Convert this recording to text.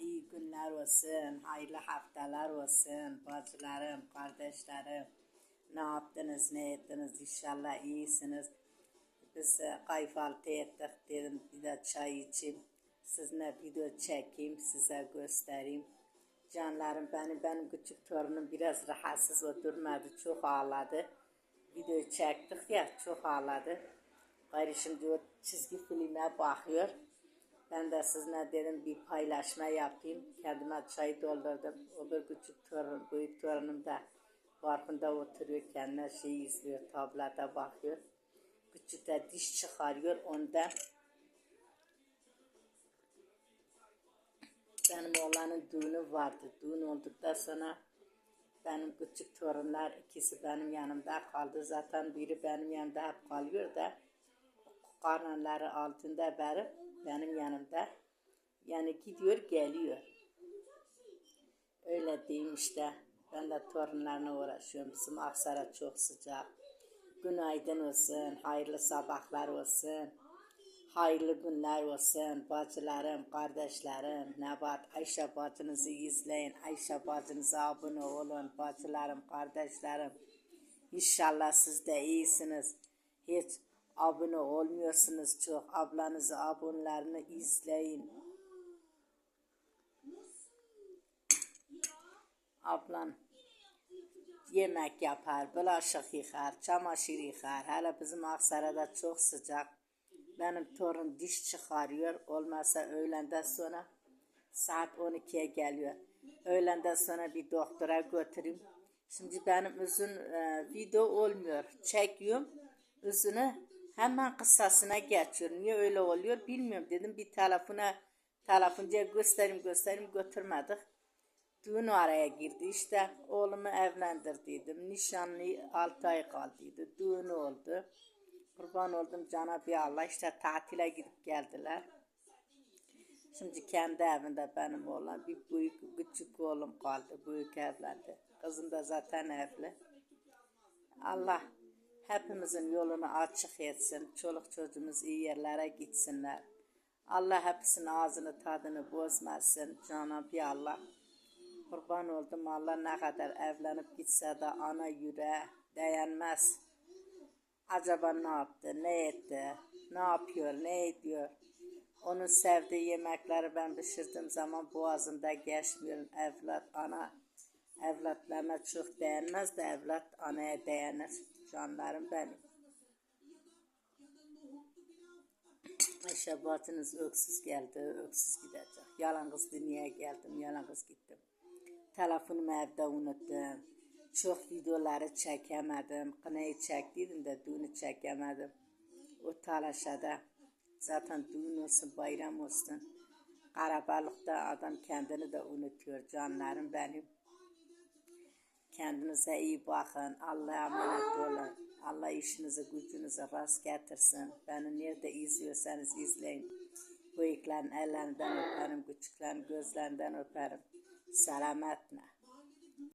İyi günler olsun, hayırlı haftalar olsun, bacılarım, kardeşlerim. Ne yaptınız, ne ettiniz? İnşallah iyisiniz. Biz e, kahvaltı ettik dedim bir de çay içeyim. Sizinle video çekeyim, size göstereyim. Canlarım benim, benim küçük torunum biraz rahatsız oturmadı, çok ağladı. Videoyu çektik ya, çok ağladı. Gayrı şimdi o çizgi filme bakıyor. Ben de sizinle dedim bir paylaşma yapayım. Kendime çay doldurdum. O bir küçük torun, büyük torunum da farkında oturuyor. Kendine şey izliyor, tablete bakıyor. Küçük de diş çıkarıyor ondan. Benim oğlanın düğünü vardı. Düğün olduktan sonra benim küçük torunlar ikisi benim yanımda kaldı. Zaten biri benim yanımda hep kalıyor da karnları altında benim, benim yanımda. Yani gidiyor geliyor. Öyle diyeyim işte. Ben de torunlarla uğraşıyorum. Bizim Aksara çok sıcak. Günaydın olsun, hayırlı sabahlar olsun. Hayırlı günler olsun bacılarım, kardeşlerim. Nebat Ayşe bacınızı izleyin. Ayşe bacınıza abone olun bacılarım, kardeşlerim. İnşallah siz de iyisiniz. Hiç abone olmuyorsunuz çok. Ablanızı abonelerini izleyin. Ablan yemek yapar, bulaşık yıkar, çamaşır yıkar. Hele bizim Aksaray'da çok sıcak. Benim torun diş çıkarıyor. Olmazsa öğlenden sonra saat 12'ye geliyor. Öğlenden sonra bir doktora götüreyim. Şimdi benim uzun e, video olmuyor. Çekiyorum. Uzunu hemen kısasına geçiyor. Niye öyle oluyor bilmiyorum. Dedim bir telefona telefoncuya göstereyim göstereyim götürmedik. Düğün araya girdi. İşte oğlumu evlendirdiydim. Nişanlı 6 ay kaldıydı. Düğün oldu. Kurban oldum Cenab-ı Allah. İşte tatile gidip geldiler. Şimdi kendi evinde benim oğlan. Bir büyük küçük oğlum kaldı. Büyük evlendi. Kızım da zaten evli. Allah hepimizin yolunu açık etsin. Çoluk çocuğumuz iyi yerlere gitsinler. Allah hepsinin ağzını tadını bozmasın. Cenab-ı Allah. Kurban oldum Allah ne kadar evlenip gitse de ana yüreğe dayanmaz. Acaba ne yaptı, ne etti, ne yapıyor, ne ediyor? Onun sevdiği yemekleri ben pişirdiğim zaman boğazımda geçmiyor. Evlat, ana, evlatlarına çok değinmez de evlat anaya değinir. Canlarım benim. Ayşe bacınız öksüz geldi, öksüz gidecek. Yalnız dünyaya geldim, yalnız gittim. Telefonumu evde unuttum. Çok videoları çekemedim. Kınayı çektiydim de düğünü çekemedim. O talaşada zaten düğün olsun, bayram olsun. Karabalıkta adam kendini de unutuyor canlarım benim. Kendinize iyi bakın. Allah'a emanet olun. Allah işinizi gücünüze rast getirsin. Beni nerede izliyorsanız izleyin. Büyüklerin ellerinden öperim, küçüklerin gözlerinden öperim. Selametle.